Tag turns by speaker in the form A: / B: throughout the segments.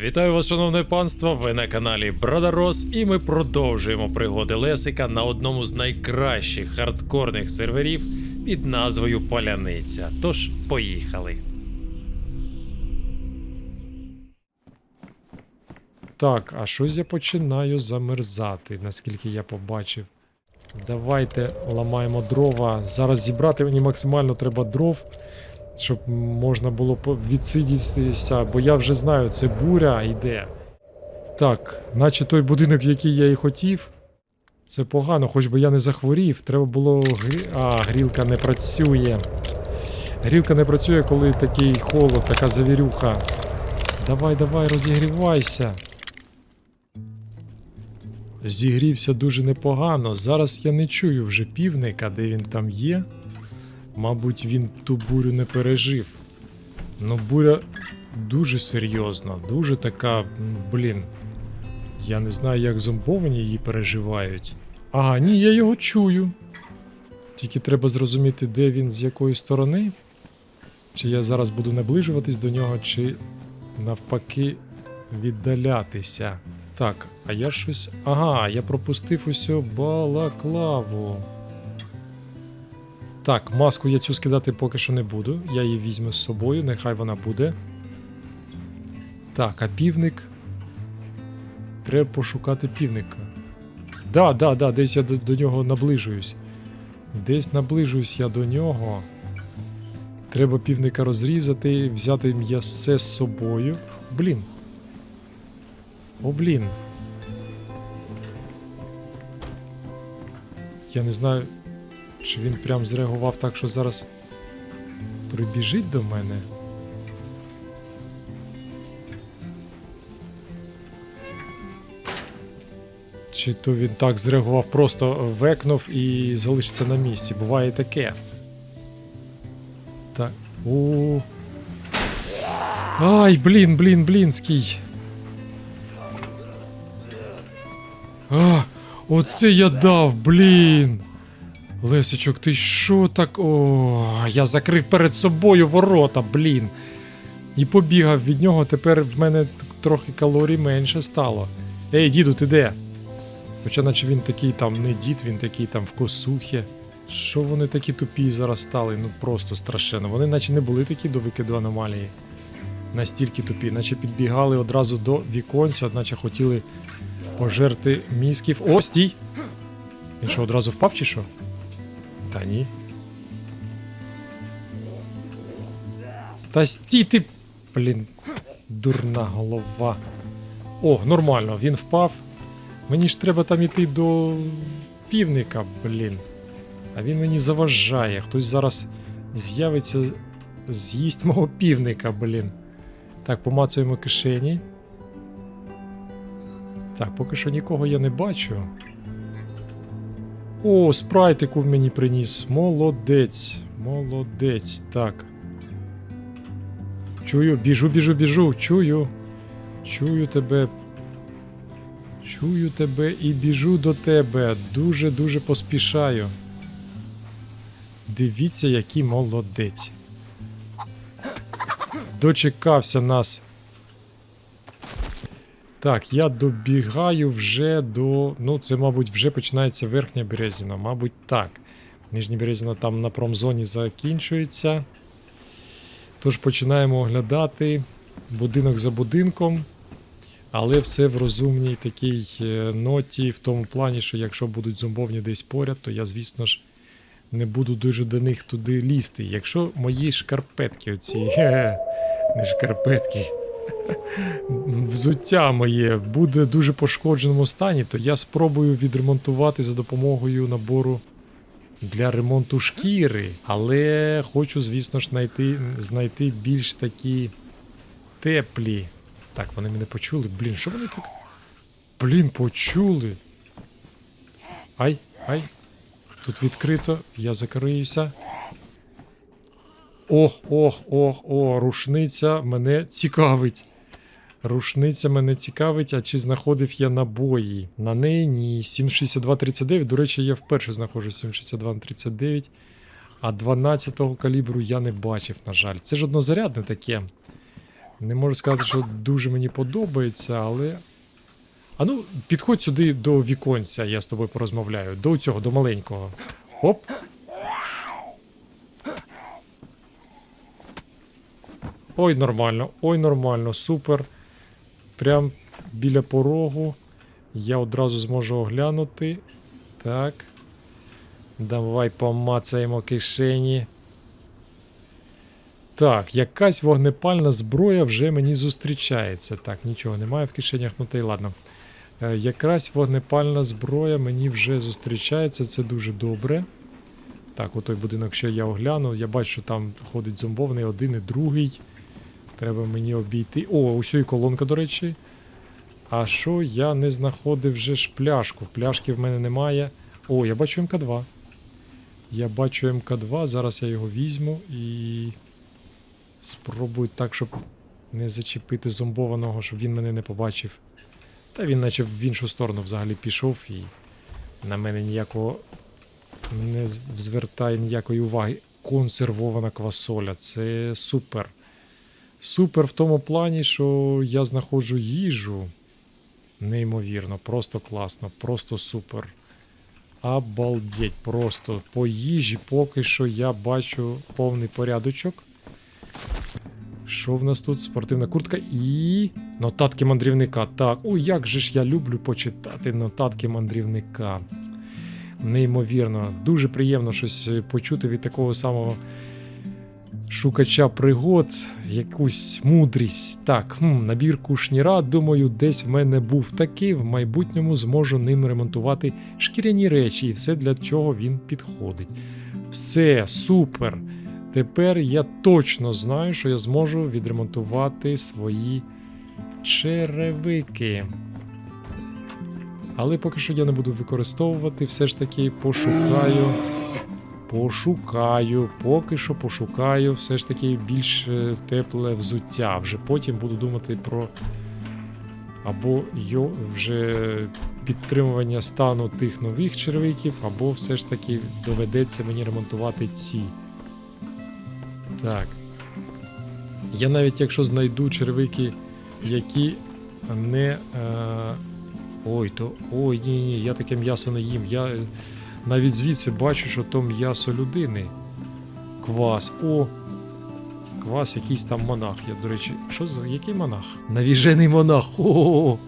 A: Вітаю вас, шановне панство! Ви на каналі Бродарос, і ми продовжуємо пригоди Лесика на одному з найкращих хардкорних серверів під назвою Поляниця. Тож, поїхали. Так, а щось я починаю замерзати, наскільки я побачив. Давайте ламаємо дрова. Зараз зібрати мені максимально треба дров, щоб можна було відсидітися, бо я вже знаю, це буря йде. Так, наче той будинок, який я і хотів. Це погано, хоч би я не захворів. Треба було. А, грілка не працює. Грілка не працює, коли такий холод, така завірюха. Давай, давай, розігрівайся. Зігрівся дуже непогано. Зараз я не чую вже півника, де він там є. Мабуть, він ту бурю не пережив. Ну, буря дуже серйозна, дуже така, ну, блін. Я не знаю, як зомбовані її переживають. А, ні, я його чую. Тільки треба зрозуміти, де він, з якої сторони. Чи я зараз буду наближуватись до нього, чи навпаки віддалятися. Так, а я щось. Ага, я пропустив усю балаклаву. Так, маску я цю скидати поки що не буду. Я її візьму з собою, нехай вона буде. Так, а півник. Треба пошукати півника. Да, да, да, десь я до, до нього наближуюсь. Десь наближуюсь я до нього. Треба півника розрізати, взяти м'ясе з собою. Блін. О, блін. Я не знаю, чи він прям зреагував так, що зараз прибіжить до мене. Чи то він так зреагував, просто векнув і залишиться на місці. Буває таке. Так. У. Ай, блін, блін, блінський. А, оце я дав, блін. Лесичок, ти що так? О, я закрив перед собою ворота, блін. І побігав від нього, тепер в мене трохи калорій менше стало. Ей, діду, ти де? Хоча наче він такий там не дід, він такий там в косухі. Що вони такі тупі зараз стали? Ну просто страшенно. Вони наче не були такі до викиду аномалії. Настільки тупі, наче підбігали одразу до віконця, наче хотіли пожерти мізків. О, стій! Він що, одразу впав чи що? Та ні. Та стій ти. Блін, дурна голова. О, нормально, він впав. Мені ж треба там іти до півника, блін. А він мені заважає. Хтось зараз з'явиться, з'їсть мого півника, блін. Так, помацуємо кишені. Так, поки що нікого я не бачу. О, спрайтику мені приніс. Молодець. Молодець. Так. Чую, біжу, біжу, біжу. Чую. Чую тебе. Чую тебе і біжу до тебе. Дуже-дуже поспішаю. Дивіться, який молодець. Дочекався нас. Так, я добігаю вже до. Ну, це, мабуть, вже починається верхня березіна. Мабуть, так. Нижня березіна там на промзоні закінчується. Тож починаємо оглядати будинок за будинком. Але все в розумній такій е, ноті, в тому плані, що якщо будуть зомбовні десь поряд, то я, звісно ж, не буду дуже до них туди лізти. Якщо мої шкарпетки, оці, не шкарпетки, взуття моє буде дуже пошкодженому стані, то я спробую відремонтувати за допомогою набору для ремонту шкіри. Але хочу, звісно ж, знайти, знайти більш такі теплі. Так, вони мене почули. Блін, що вони так? Блін, почули. Ай, ай. Тут відкрито, я закриюся. Ох, ох, ох, о, рушниця мене цікавить. Рушниця мене цікавить, а чи знаходив я набої? На неї ні. 7,6239. До речі, я вперше знаходжу 7,6239. А 12-го калібру я не бачив, на жаль. Це ж однозарядне таке. Не можу сказати, що дуже мені подобається, але. А ну, підходь сюди до віконця, я з тобою порозмовляю. До цього, до маленького. Оп. Ой, нормально, ой, нормально, супер. Прям біля порогу. Я одразу зможу оглянути. Так. Давай помацаємо кишені. Так, якась вогнепальна зброя вже мені зустрічається. Так, нічого немає в кишенях, ну та й ладно. Е, якраз вогнепальна зброя мені вже зустрічається, це дуже добре. Так, отой будинок ще я огляну. Я бачу, що там ходить зомбований один і другий. Треба мені обійти. О, усю і колонка, до речі. А що я не знаходив вже ж пляшку? Пляшки в мене немає. О, я бачу МК2. Я бачу МК2, зараз я його візьму і спробую так, щоб не зачепити зомбованого, щоб він мене не побачив. Та він наче в іншу сторону взагалі пішов і на мене ніякого не звертає ніякої уваги. Консервована квасоля. Це супер. Супер в тому плані, що я знаходжу їжу. Неймовірно, просто класно, просто супер. Обалдеть, просто по їжі поки що я бачу повний порядочок. Що в нас тут? Спортивна куртка і. Нотатки мандрівника. Так, о, як же ж я люблю почитати нотатки мандрівника. Неймовірно, дуже приємно щось почути від такого самого шукача пригод, якусь мудрість. Так, хм, набір кушніра, думаю, десь в мене був такий. В майбутньому зможу ним ремонтувати шкіряні речі, і все для чого він підходить. Все, супер. Тепер я точно знаю, що я зможу відремонтувати свої черевики. Але поки що я не буду використовувати, все ж таки пошукаю. Пошукаю, поки що пошукаю все ж таки більш е, тепле взуття. Вже потім буду думати про або йо вже підтримування стану тих нових черевиків, або все ж таки доведеться мені ремонтувати ці. Так. Я навіть якщо знайду черевики, які не. Е... Ой, то. Ой, ні, ні, я таке м'ясо не їм. Я е, навіть звідси бачу, що то м'ясо людини. Квас. О! Квас, якийсь там монах. Я, до речі, що за який монах? Навіжений монах. О-о-о!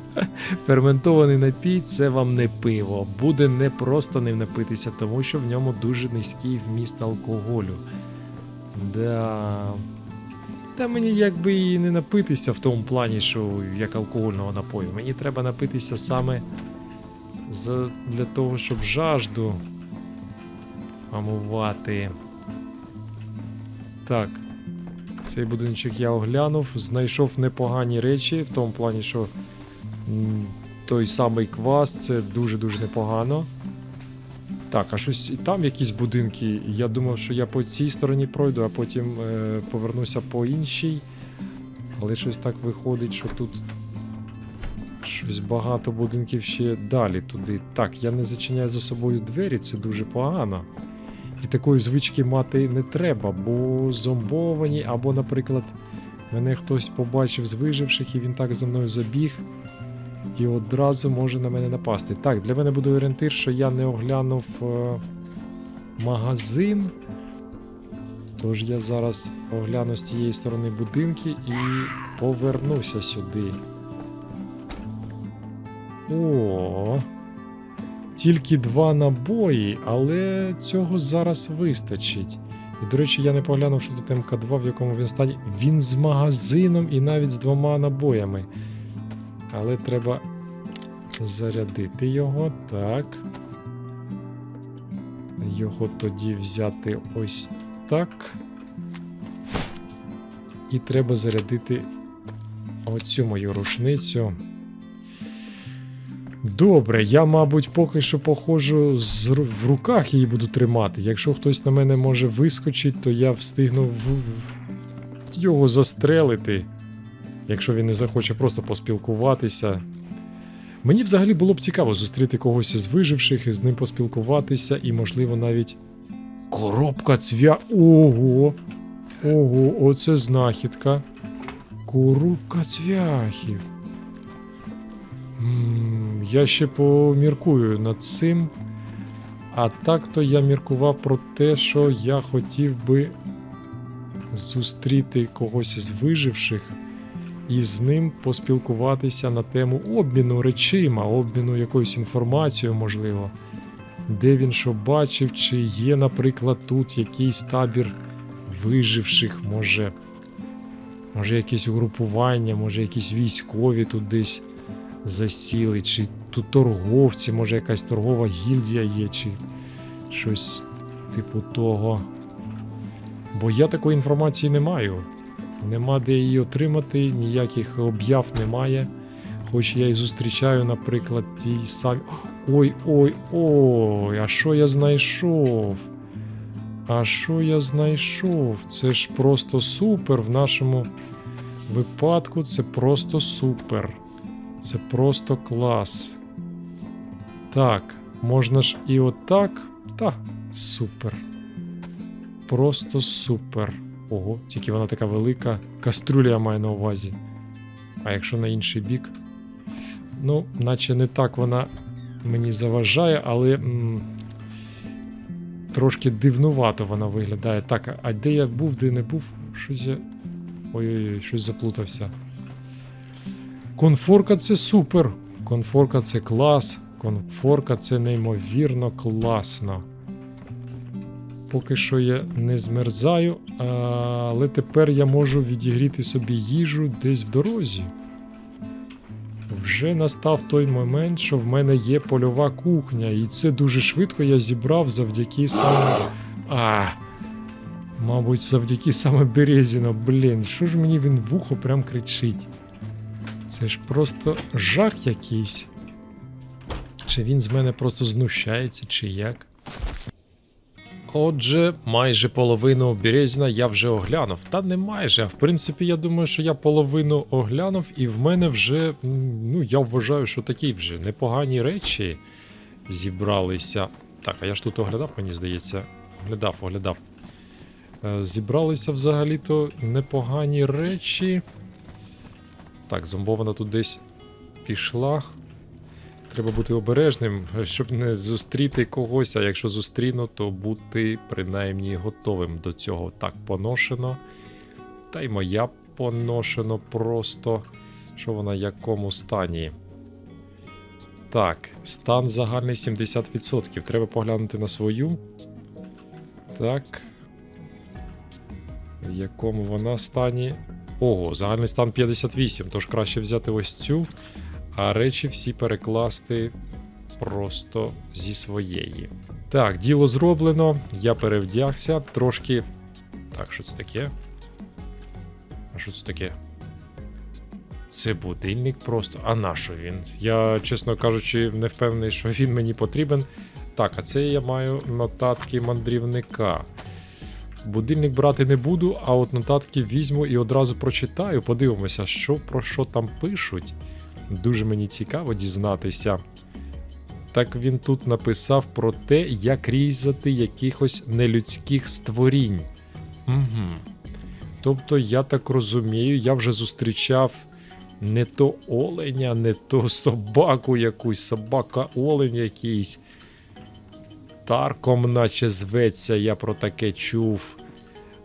A: Ферментований напій це вам не пиво. Буде не просто ним напитися, тому що в ньому дуже низький вміст алкоголю. Да. Та мені якби і не напитися в тому плані, що як алкогольного напою. Мені треба напитися саме за, для того, щоб жажду амувати. Так. Цей будиночок я оглянув, знайшов непогані речі, в тому плані, що той самий квас це дуже-дуже непогано. Так, а щось і там якісь будинки. Я думав, що я по цій стороні пройду, а потім е, повернуся по іншій. Але щось так виходить, що тут щось багато будинків ще далі туди. Так, я не зачиняю за собою двері, це дуже погано. І такої звички мати не треба, бо зомбовані, або, наприклад, мене хтось побачив з виживших, і він так за мною забіг. І одразу може на мене напасти. Так, для мене буде орієнтир, що я не оглянув е, магазин. Тож я зараз огляну з цієї сторони будинки і повернуся сюди. О. Тільки два набої, але цього зараз вистачить. І, до речі, я не поглянув, що тут МК2, в якому він стані. Він з магазином і навіть з двома набоями. Але треба зарядити його. Так. Його тоді взяти ось так. І треба зарядити оцю мою рушницю. Добре, я, мабуть, поки що походжу з, в руках її буду тримати. Якщо хтось на мене може вискочити, то я встигну в, його застрелити. Якщо він не захоче просто поспілкуватися. Мені взагалі було б цікаво зустріти когось із виживших і з ним поспілкуватися, і, можливо, навіть. Коробка цвя. Ого! Ого, оце знахідка. Скорубка цвяхів. М, Я ще поміркую над цим. А так-то я міркував про те, що я хотів би зустріти когось із виживших і з ним поспілкуватися на тему обміну речима, обміну якоюсь інформацією, можливо. Де він що бачив, чи є, наприклад, тут якийсь табір виживших, може. Може, якесь угрупування, може, якісь військові тут десь засіли, чи тут торговці, може якась торгова гільдія є, чи щось типу того. Бо я такої інформації не маю. Нема де її отримати, ніяких об'яв немає. Хоч я і зустрічаю, наприклад, ті самі. Ой, ой, ой, а що я знайшов? А що я знайшов? Це ж просто супер в нашому випадку. Це просто супер. Це просто клас. Так, можна ж і отак. Та, супер. Просто супер. Ого, тільки вона така велика. Каструля я маю на увазі. А якщо на інший бік? Ну, наче не так вона мені заважає, але м, трошки дивнувато вона виглядає. Так, а де я був, де не був? Щось я. Ой-ой-ой, щось заплутався. Конфорка це супер. Конфорка це клас. Конфорка це неймовірно класно. Поки що я не змерзаю, але тепер я можу відігріти собі їжу десь в дорозі. Вже настав той момент, що в мене є польова кухня, і це дуже швидко я зібрав завдяки саме. А, мабуть, завдяки саме Березіну. Блін, що ж мені він в ухо прям кричить? Це ж просто жах якийсь. Чи він з мене просто знущається, чи як? Отже, майже половину Березіна я вже оглянув. Та не майже. А в принципі, я думаю, що я половину оглянув, і в мене вже, ну, я вважаю, що такі вже непогані речі зібралися. Так, а я ж тут оглядав, мені здається. Оглядав, оглядав. Е, Зібралися взагалі-то непогані речі. Так, зомбована тут десь пішла. Треба бути обережним, щоб не зустріти когось, а якщо зустріну, то бути принаймні готовим до цього. Так, поношено. Та й моя поношено просто. Що вона в якому стані? Так, стан загальний 70%. Треба поглянути на свою. Так. В якому вона стані? Ого, загальний стан 58, тож краще взяти ось цю а речі всі перекласти просто зі своєї. Так, діло зроблено. Я перевдягся трошки. Так, що це таке? А що це таке? Це будильник просто. А на що він? Я, чесно кажучи, не впевнений, що він мені потрібен. Так, а це я маю нотатки мандрівника. Будильник брати не буду, а от нотатки візьму і одразу прочитаю. Подивимося, що про що там пишуть. Дуже мені цікаво дізнатися. Так він тут написав про те, як різати якихось нелюдських створінь. Угу. Тобто, я так розумію, я вже зустрічав не то оленя, не то собаку якусь, собака олень якийсь. Тарком, наче зветься, я про таке чув.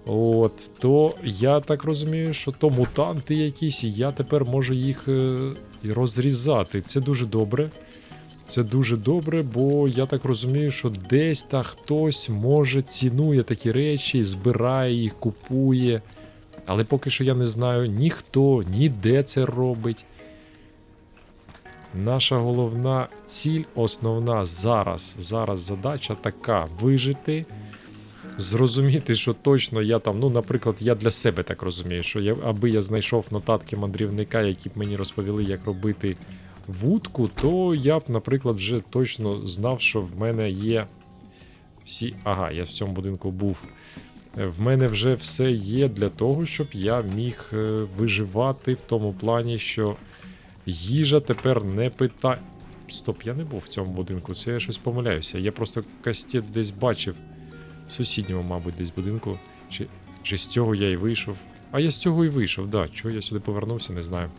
A: От, то я так розумію, що то мутанти якісь, і я тепер можу їх е, розрізати. Це дуже добре. Це дуже добре, бо я так розумію, що десь та хтось може цінує такі речі, збирає їх, купує. Але поки що я не знаю ніхто, ніде це робить. Наша головна ціль, основна зараз. Зараз задача така: вижити, зрозуміти, що точно я там, ну, наприклад, я для себе так розумію, що я, аби я знайшов нотатки мандрівника, які б мені розповіли, як робити вудку, то я б, наприклад, вже точно знав, що в мене є всі. Ага, я в цьому будинку був. В мене вже все є для того, щоб я міг е, виживати в тому плані, що їжа тепер не питає. Стоп, я не був в цьому будинку, це я щось помиляюся. Я просто кастет десь бачив в сусідньому, мабуть, десь будинку. Чи, чи з цього я й вийшов. А я з цього і вийшов, да. Чого я сюди повернувся, не знаю.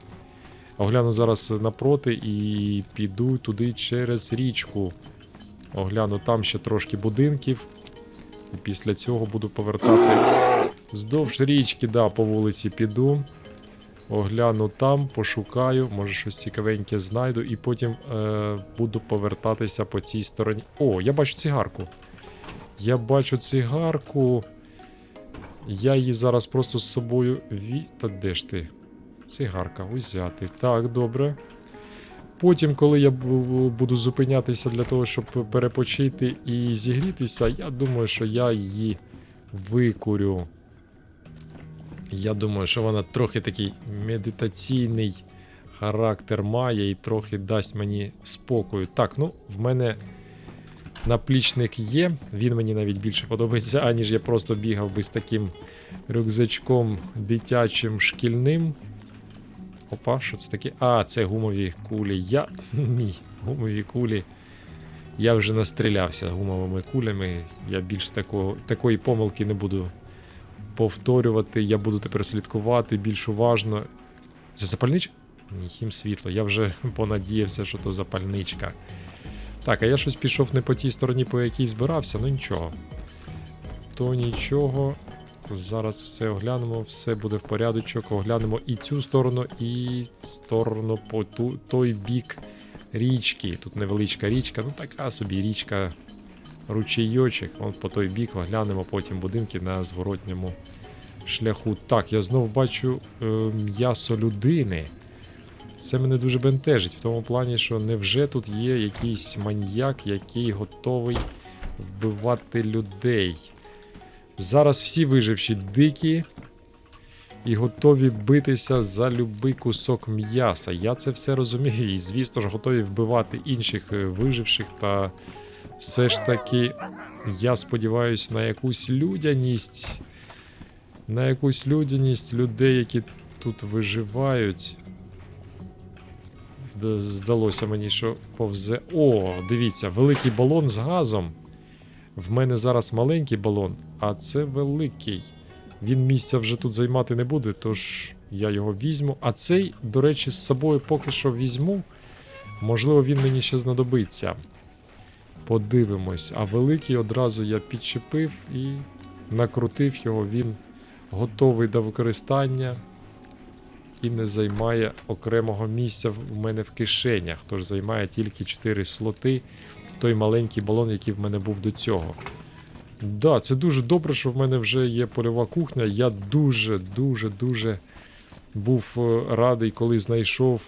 A: Огляну зараз напроти і піду туди через річку. Огляну там ще трошки будинків. І після цього буду повертати вздовж річки, да, по вулиці піду. Огляну там, пошукаю, може щось цікавеньке знайду, і потім е, буду повертатися по цій стороні. О, я бачу цигарку. Я бачу цигарку. Я її зараз просто з собою ві... Та де ж ти? Цигарка, узяти. Так, добре. Потім, коли я буду зупинятися для того, щоб перепочити і зігрітися, я думаю, що я її викурю. Я думаю, що вона трохи такий медитаційний характер має і трохи дасть мені спокою. Так, ну, в мене наплічник є. Він мені навіть більше подобається, аніж я просто бігав би з таким рюкзачком дитячим шкільним. Опа, що це таке? А, це гумові кулі. Я. Ні, гумові кулі. Я вже настрілявся гумовими кулями. Я більше такого, такої помилки не буду повторювати. Я буду тепер слідкувати більш уважно. Це запальничка? Ні, хім світло. Я вже понадіявся, що то запальничка. Так, а я щось пішов не по тій стороні, по якій збирався, ну нічого. То нічого. Зараз все оглянемо, все буде в порядочок. Оглянемо і цю сторону, і сторону по ту, той бік річки. Тут невеличка річка, ну така собі річка, ручейочок. От по той бік оглянемо потім будинки на зворотньому шляху. Так, я знов бачу е, м'ясо людини. Це мене дуже бентежить в тому плані, що невже тут є якийсь маньяк, який готовий вбивати людей. Зараз всі виживші дикі і готові битися за любий кусок м'яса. Я це все розумію. І, звісно ж, готові вбивати інших е, виживших. Та все ж таки, я сподіваюся на якусь людяність. На якусь людяність людей, які тут виживають. Здалося мені, що повзе. О, дивіться, великий балон з газом. В мене зараз маленький балон, а це великий. Він місця вже тут займати не буде, тож я його візьму. А цей, до речі, з собою поки що візьму. Можливо, він мені ще знадобиться. Подивимось. А великий одразу я підчепив і накрутив його. Він готовий до використання і не займає окремого місця в мене в кишенях. Тож займає тільки 4 слоти той маленький балон, який в мене був до цього. Да, це дуже добре, що в мене вже є польова кухня. Я дуже, дуже, дуже був е, радий, коли знайшов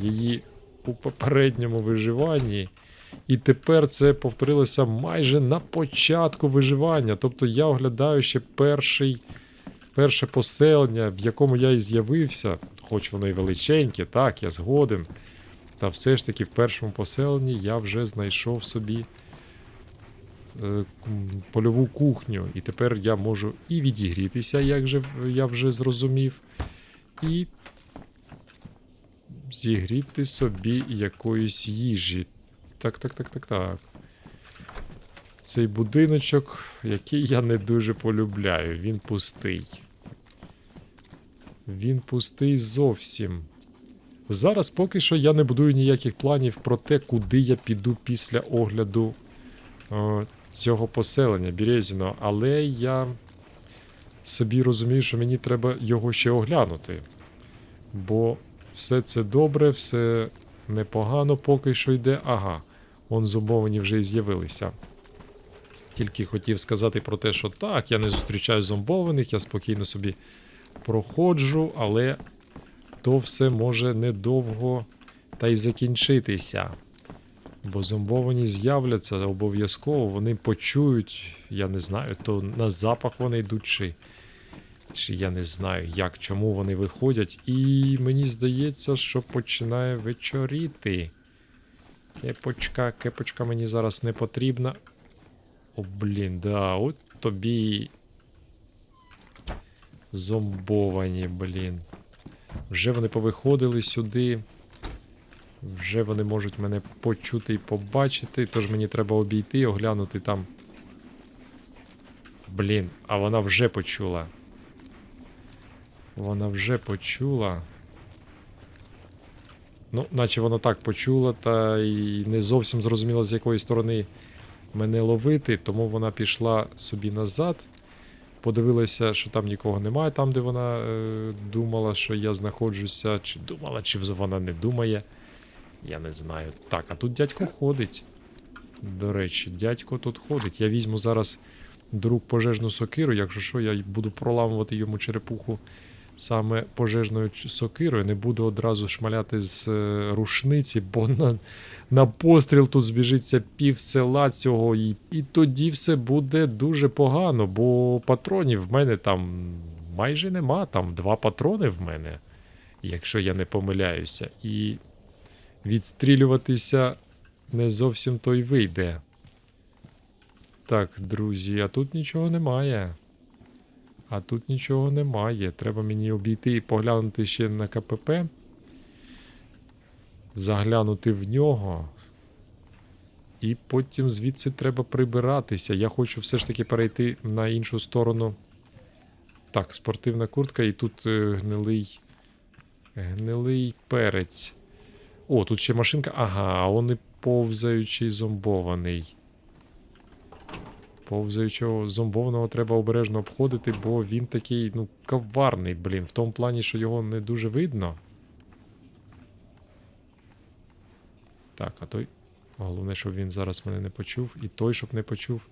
A: її у попередньому виживанні. І тепер це повторилося майже на початку виживання. Тобто я оглядаю ще перший, перше поселення, в якому я і з'явився, хоч воно і величеньке, так, я згоден. Та все ж таки в першому поселенні я вже знайшов собі е, польову кухню. І тепер я можу і відігрітися, як же я вже зрозумів, і зігріти собі якоїсь їжі. Так, так, так, так, так. Цей будиночок, який я не дуже полюбляю, він пустий. Він пустий зовсім. Зараз поки що я не будую ніяких планів про те, куди я піду після огляду е, цього поселення Березіно, але я собі розумію, що мені треба його ще оглянути. Бо все це добре, все непогано поки що йде. Ага, он зомбовані вже і з'явилися. Тільки хотів сказати про те, що так, я не зустрічаю зомбованих, я спокійно собі проходжу, але то все може недовго та й закінчитися. Бо зомбовані з'являться обов'язково, вони почують, я не знаю, то на запах вони йдуть, чи, чи я не знаю, як, чому вони виходять. І мені здається, що починає вечоріти. Кепочка, кепочка мені зараз не потрібна. О, блін, да, от тобі. Зомбовані, блін. Вже вони повиходили сюди. Вже вони можуть мене почути і побачити, тож мені треба обійти оглянути там. Блін, а вона вже почула. Вона вже почула. Ну, наче вона так почула, та і не зовсім зрозуміла, з якої сторони мене ловити, тому вона пішла собі назад. Подивилася, що там нікого немає, там, де вона е, думала, що я знаходжуся, чи думала, чи вона не думає. Я не знаю. Так, а тут дядько ходить. До речі, дядько тут ходить. Я візьму зараз друг пожежну сокиру, якщо що, я буду проламувати йому черепуху саме пожежною сокирою. Не буду одразу шмаляти з е, рушниці, бо на, на постріл тут збіжиться пів села цього, і, і тоді все буде дуже погано, бо патронів в мене там майже нема. Там два патрони в мене, якщо я не помиляюся. І відстрілюватися не зовсім то й вийде. Так, друзі, а тут нічого немає. А тут нічого немає. Треба мені обійти і поглянути ще на КПП. Заглянути в нього. І потім звідси треба прибиратися. Я хочу все ж таки перейти на іншу сторону. Так, спортивна куртка, і тут е, гнилий. Гнилий перець. О, тут ще машинка. Ага, а он і повзаючий зомбований. Повзаючого зомбованого треба обережно обходити, бо він такий, ну, коварний, блін, в тому плані, що його не дуже видно. Так, а той. Головне, щоб він зараз мене не почув, і той, щоб не почув.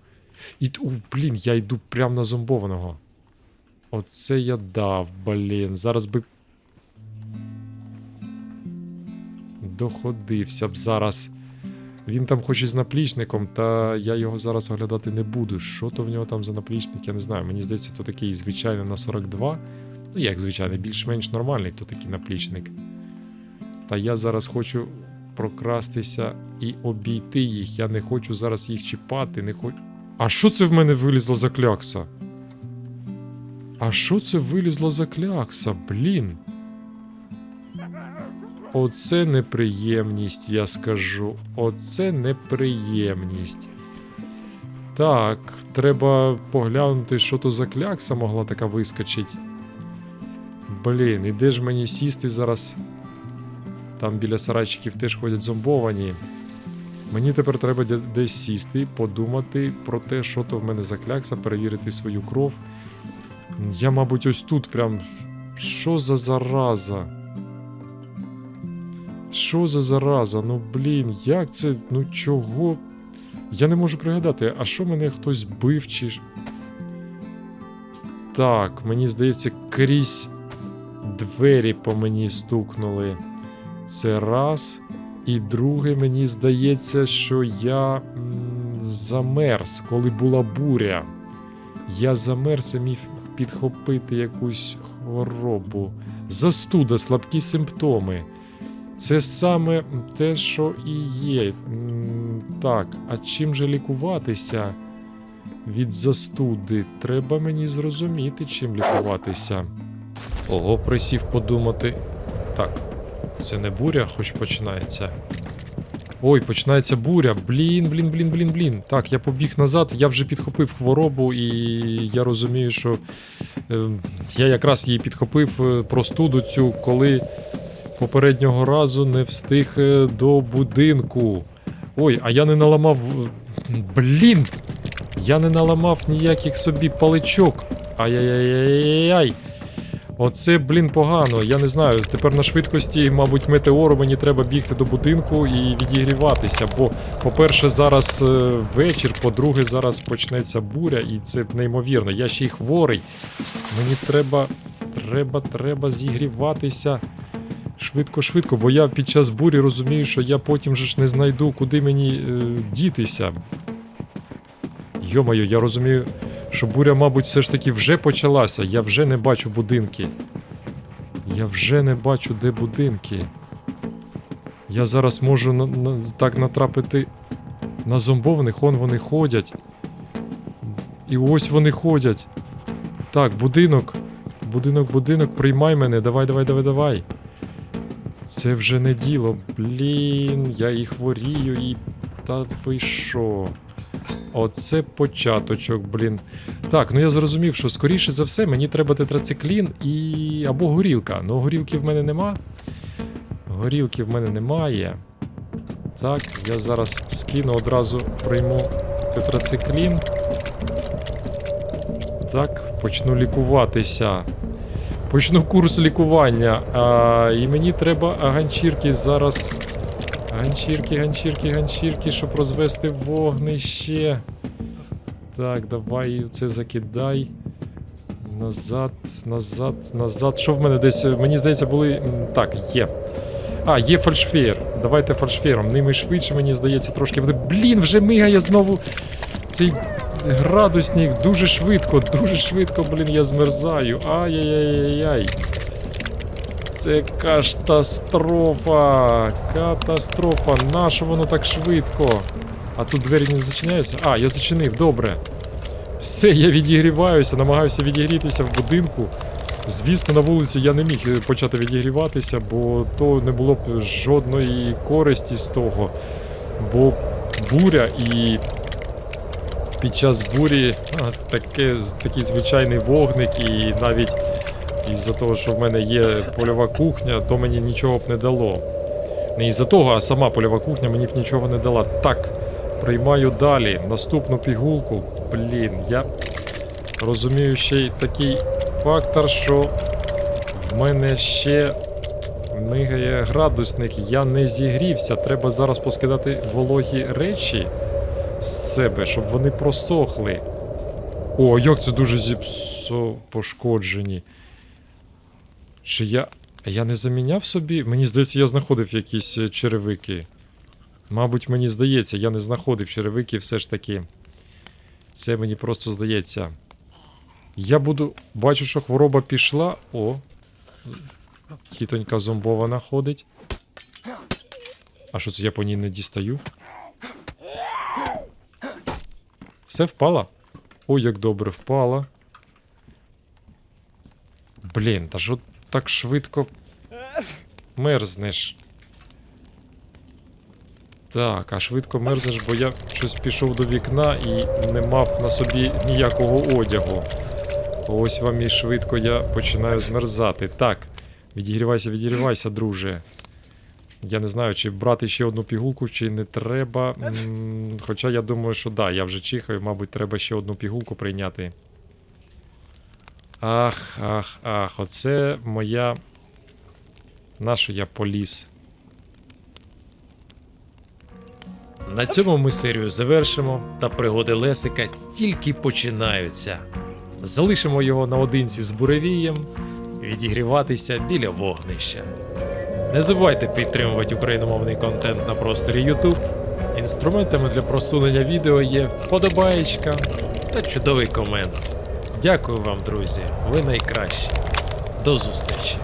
A: І у, блін, я йду прямо на зомбованого. Оце я дав, блін. Зараз би. Доходився б зараз. Він там хоч і з наплічником, та я його зараз оглядати не буду. Що то в нього там за наплічник, я не знаю. Мені здається, то такий звичайний на 42. Ну, як звичайний, більш-менш нормальний, то такий наплічник. Та я зараз хочу прокрастися і обійти їх. Я не хочу зараз їх чіпати, не хочу. А що це в мене вилізло за клякса? А що це вилізло за клякса? Блін. Оце неприємність, я скажу. Оце неприємність. Так, треба поглянути, що то за клякса могла така вискочить. Блін, і де ж мені сісти зараз? Там біля сарайчиків теж ходять зомбовані. Мені тепер треба десь сісти, подумати про те, що то в мене за клякса, перевірити свою кров. Я, мабуть, ось тут прям. Що за зараза? Що за зараза? Ну блін, як це? Ну чого? Я не можу пригадати, а що мене хтось бив чи. Так, мені здається, крізь двері по мені стукнули. Це раз. І друге, мені здається, що я замерз, коли була буря. Я замерз і міг підхопити якусь хворобу. Застуда, слабкі симптоми. Це саме те, що і є. Так, а чим же лікуватися від застуди? Треба мені зрозуміти, чим лікуватися. Ого, присів подумати. Так, це не буря, хоч починається. Ой, починається буря. Блін, блін, блін, блін, блін. Так, я побіг назад, я вже підхопив хворобу, і я розумію, що е, я якраз її підхопив е, простуду цю, коли попереднього разу не встиг е, до будинку. Ой, а я не наламав. е, Блін! Я не наламав ніяких собі паличок. Ай-яй-яй-яй-яй. Оце, блін, погано. Я не знаю. Тепер на швидкості, мабуть, метеору мені треба бігти до будинку і відігріватися. Бо, по-перше, зараз е, вечір, по-друге, зараз почнеться буря, і це неймовірно. Я ще й хворий. Мені треба, треба, треба зігріватися. Швидко, швидко, бо я під час бурі розумію, що я потім же ж не знайду, куди мені е, дітися. Йомаю, я розумію, що буря, мабуть, все ж таки вже почалася. Я вже не бачу будинки. Я вже не бачу, де будинки. Я зараз можу на, на, так натрапити на зомбованих, он вони ходять. І ось вони ходять. Так, будинок. Будинок, будинок, приймай мене. Давай, давай, давай, давай. Це вже не діло. Блін, я і хворію, і. Та ви що? Оце початочок, блін. Так, ну я зрозумів, що скоріше за все мені треба тетрациклін і. або горілка. Ну, горілки в мене нема. Горілки в мене немає. Так, я зараз скину одразу прийму тетрациклін. Так, почну лікуватися. Почну курс лікування. А, і мені треба ганчірки зараз. Ганчірки, ганчірки, ганчірки, щоб розвести вогнище. Так, давай це закидай. Назад, назад, назад. Що в мене десь? Мені здається, були. Так, є. А, є фальшфеєр. Давайте фальшфеєром. Ними швидше, мені здається, трошки буде. Блін, вже мигає знову цей градусник дуже швидко, дуже швидко, блін, я змерзаю. Ай-яй-яй-яй. Це катастрофа. Катастрофа. Нащо воно так швидко? А тут двері не зачиняються? А, я зачинив, добре. Все, я відігріваюся, намагаюся відігрітися в будинку. Звісно, на вулиці я не міг почати відігріватися, бо то не було б жодної користі з того. Бо буря і під час бурі таке, такий звичайний вогник, і навіть із-за того, що в мене є польова кухня, то мені нічого б не дало. Не із-за того, а сама польова кухня мені б нічого не дала. Так, приймаю далі. Наступну пігулку. Блін, я розумію ще й такий фактор, що в мене ще мигає градусник. Я не зігрівся. Треба зараз поскидати вологі речі з себе, щоб вони просохли. О, як це дуже зіпсо пошкоджені. Чи я. Я не заміняв собі? Мені здається, я знаходив якісь е, черевики. Мабуть, мені здається, я не знаходив черевики все ж таки. Це мені просто здається. Я буду. Бачу, що хвороба пішла. О. Тітонька зомбована ходить. А що це я по ній не дістаю? Все впала? Ой, як добре впала. Блін, та що так швидко мерзнеш? Так, а швидко мерзнеш, бо я щось пішов до вікна і не мав на собі ніякого одягу. Ось вам і швидко я починаю змерзати. Так, відігрівайся, відігрівайся, друже. Я не знаю, чи брати ще одну пігулку, чи не треба. М, Хоча я думаю, що да, я вже чихаю, мабуть, треба ще одну пігулку прийняти. Ах, ах, ах, оце моя. Нащо я поліз?
B: На цьому ми серію завершимо, та пригоди Лесика тільки починаються.
A: Залишимо його наодинці з буревієм.
B: Відігріватися біля вогнища. Не забувайте підтримувати україномовний контент на просторі YouTube. Інструментами для просунення відео є вподобаєчка та чудовий комент. Дякую вам, друзі, ви найкращі. До зустрічі!